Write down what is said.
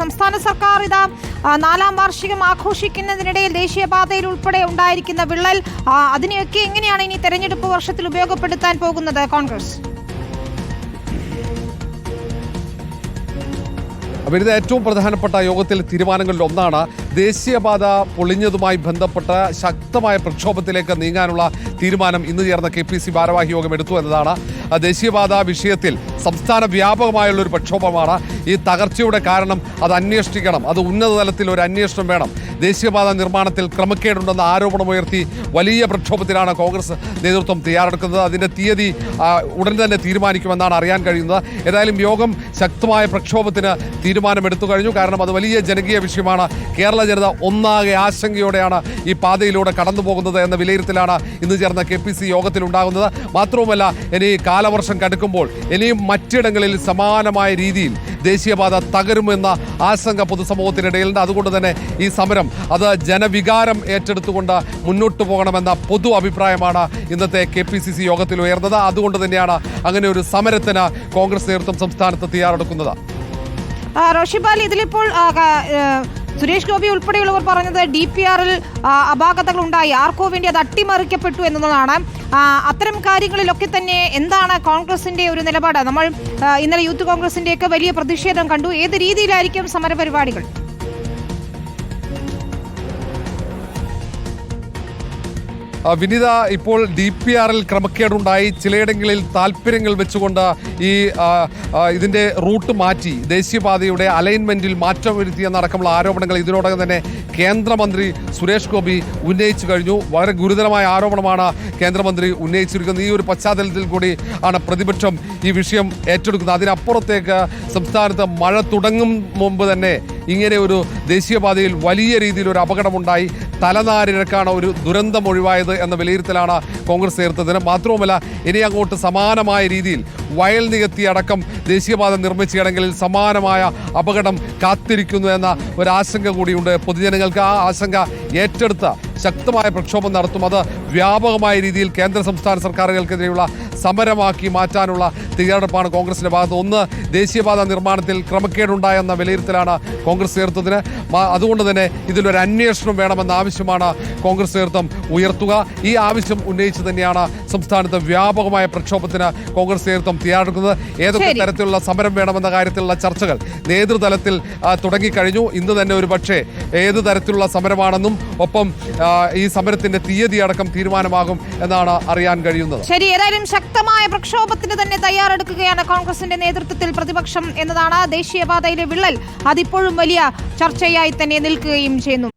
സംസ്ഥാന സർക്കാർ ഇതാ നാലാം വാർഷികം ആഘോഷിക്കുന്നതിനിടയിൽ ദേശീയപാതയിൽ ഉൾപ്പെടെ ഉണ്ടായിരിക്കുന്ന വിള്ളൽ അതിനെയൊക്കെ എങ്ങനെയാണ് ഇനി തെരഞ്ഞെടുപ്പ് വർഷത്തിൽ ഉപയോഗപ്പെടുത്താൻ പോകുന്നത് കോൺഗ്രസ്? വരുന്ന ഏറ്റവും പ്രധാനപ്പെട്ട യോഗത്തിലെ തീരുമാനങ്ങളിൽ ഒന്നാണ് ദേശീയപാത പൊളിഞ്ഞതുമായി ബന്ധപ്പെട്ട ശക്തമായ പ്രക്ഷോഭത്തിലേക്ക് നീങ്ങാനുള്ള തീരുമാനം ഇന്ന് ചേർന്ന കെ പി സി ഭാരവാഹി യോഗം എടുത്തു എന്നതാണ്. ദേശീയപാത വിഷയത്തിൽ സംസ്ഥാന വ്യാപകമായുള്ള ഒരു പ്രക്ഷോഭമാണ് ഈ തകർച്ചയുടെ കാരണം അത് അന്വേഷിക്കണം. അത് ഉന്നത തലത്തിൽ ഒരു അന്വേഷണം വേണം. ദേശീയപാത നിർമ്മാണത്തിൽ ക്രമക്കേടുണ്ടെന്ന ആരോപണമുയർത്തി വലിയ പ്രക്ഷോഭത്തിലാണ് കോൺഗ്രസ് നേതൃത്വം തയ്യാറെടുക്കുന്നത്. അതിന്റെ തീയതി ഉടൻ തന്നെ തീരുമാനിക്കുമെന്നാണ് അറിയാൻ കഴിയുന്നത്. ഏതായാലും യോഗം ശക്തമായ പ്രക്ഷോഭത്തിന് തീരുമാനമെടുത്തു കഴിഞ്ഞു. കാരണം അത് വലിയ ജനകീയ വിഷയമാണ്. കേരള ജനത ഒന്നാകെ ആശങ്കയോടെയാണ് ഈ പാതയിലൂടെ കടന്നു പോകുന്നത് എന്ന വിലയിരുത്തലാണ് ഇന്ന് ചേർന്ന കെ പി സി യോഗത്തിലുണ്ടാകുന്നത്. മാത്രവുമല്ല ഇനി കാലവർഷം കടുക്കുമ്പോൾ ഇനിയും മറ്റിടങ്ങളിൽ സമാനമായ രീതിയിൽ ദേശീയപാത തകരുമെന്ന ആശങ്ക പൊതുസമൂഹത്തിനിടയിലുണ്ട് അതുകൊണ്ട് തന്നെ ഈ സമരം അത് ജനവികാരം ഏറ്റെടുത്തുകൊണ്ട് മുന്നോട്ട് പോകണമെന്ന പൊതു അഭിപ്രായമാണ് ഇന്നത്തെ കെ പി സി സി യോഗത്തിൽ ഉയർന്നത്. അതുകൊണ്ട് തന്നെയാണ് അങ്ങനെ ഒരു സമരത്തിന് കോൺഗ്രസ് നേതൃത്വം സംസ്ഥാനത്ത് തയ്യാറെടുക്കുന്നത്. റോഷിപാൽ ഇതിലിപ്പോൾ സുരേഷ് ഗോപി ഉൾപ്പെടെയുള്ളവർ പറഞ്ഞത് ഡി പി ആറിൽ അപാകതകൾ ഉണ്ടായി ആർക്കോ വേണ്ടി അത് അട്ടിമറിക്കപ്പെട്ടു എന്നുള്ളതാണ് അത്തരം കാര്യങ്ങളിലൊക്കെ തന്നെ എന്താണ് കോൺഗ്രസിന്റെ ഒരു നിലപാട്? നമ്മൾ ഇന്നലെ യൂത്ത് കോൺഗ്രസിന്റെയൊക്കെ വലിയ പ്രതിഷേധം കണ്ടു. ഏത് രീതിയിലായിരിക്കും സമരപരിപാടികൾ? വിനിത ഇപ്പോൾ ഡി പി ആറിൽ ക്രമക്കേടുണ്ടായി. ചിലയിടങ്ങളിൽ താല്പര്യങ്ങൾ വെച്ചുകൊണ്ട് ഈ ഇതിന്റെ റൂട്ട് മാറ്റി ദേശീയപാതയുടെ അലൈൻമെന്റിൽ മാറ്റം വരുത്തിയെന്നടക്കമുള്ള ആരോപണങ്ങൾ ഇതിനോടകം തന്നെ കേന്ദ്രമന്ത്രി സുരേഷ് ഗോപി ഉന്നയിച്ചു കഴിഞ്ഞു. വളരെ ഗുരുതരമായ ആരോപണമാണ് കേന്ദ്രമന്ത്രി ഉന്നയിച്ചിരിക്കുന്നത്. ഈ ഒരു പശ്ചാത്തലത്തിൽ കൂടി ആണ് പ്രതിപക്ഷം ഈ വിഷയം ഏറ്റെടുക്കുന്നത്. അതിനപ്പുറത്തേക്ക് സംസ്ഥാനത്ത് മഴ തുടങ്ങും മുമ്പ് തന്നെ ഇങ്ങനെ ഒരു ദേശീയപാതയിൽ വലിയ രീതിയിൽ ഒരു അപകടമുണ്ടായി. തലനാരിഴക്കാണ് ഒരു ദുരന്തം ഒഴിവായത് എന്ന വിലയിരുത്തലാണ് കോൺഗ്രസ് നേതൃത്വത്തിന്. മാത്രവുമല്ല ഇനി അങ്ങോട്ട് സമാനമായ രീതിയിൽ വയൽ നികത്തി അടക്കം ദേശീയപാത നിർമ്മിച്ചിടങ്ങളിൽ സമാനമായ അപകടം കാത്തിരിക്കുന്നു എന്ന ഒരാശങ്ക കൂടിയുണ്ട് പൊതുജനങ്ങൾക്ക്. ആ ആശങ്ക ഏറ്റെടുത്ത ശക്തമായ പ്രക്ഷോഭം നടത്തും. അത് വ്യാപകമായ രീതിയിൽ കേന്ദ്ര സംസ്ഥാന സർക്കാരുകൾക്കെതിരെയുള്ള സമരമാക്കി മാറ്റാനുള്ള തയ്യാറെടുപ്പാണ് കോൺഗ്രസിന്റെ ഭാഗത്ത്. ഒന്ന് ദേശീയപാത നിർമ്മാണത്തിൽ ക്രമക്കേടുണ്ടായെന്ന വിലയിരുത്തലാണ് കോൺഗ്രസ് നേതൃത്വത്തിന്. അതുകൊണ്ട് തന്നെ ഇതിലൊരു അന്വേഷണം വേണമെന്ന ആവശ്യമാണ് കോൺഗ്രസ് നേതൃത്വം ഉയർത്തുക. ഈ ആവശ്യം ഉന്നയിച്ച് തന്നെയാണ് സംസ്ഥാനത്ത് വ്യാപകമായ പ്രക്ഷോഭത്തിന് കോൺഗ്രസ് നേതൃത്വം തയ്യാറെടുക്കുന്നത്. ഏതൊക്കെ തരത്തിലുള്ള സമരം വേണമെന്ന കാര്യത്തിലുള്ള ചർച്ചകൾ നേതൃതലത്തിൽ തുടങ്ങിക്കഴിഞ്ഞു. ഇന്ന് തന്നെ ഒരു പക്ഷേ ഏത് തരത്തിലുള്ള സമരമാണെന്നും ഒപ്പം ഈ സമരത്തിന്റെ തീയതി അടക്കം തീരുമാനമാകും എന്നാണ് അറിയാൻ കഴിയുന്നത്. ശരി ഏതായാലും ശക്തമായ പ്രക്ഷോഭത്തിന് തന്നെ തയ്യാറെടുക്കുകയാണ് കോൺഗ്രസിന്റെ നേതൃത്വത്തിൽ പ്രതിപക്ഷം എന്നതാണ് ദേശീയപാതയിലെ വിള്ളൽ. അതിപ്പോഴും വലിയ ചർച്ചയായി തന്നെ നിൽക്കുകയും ചെയ്യുന്നു.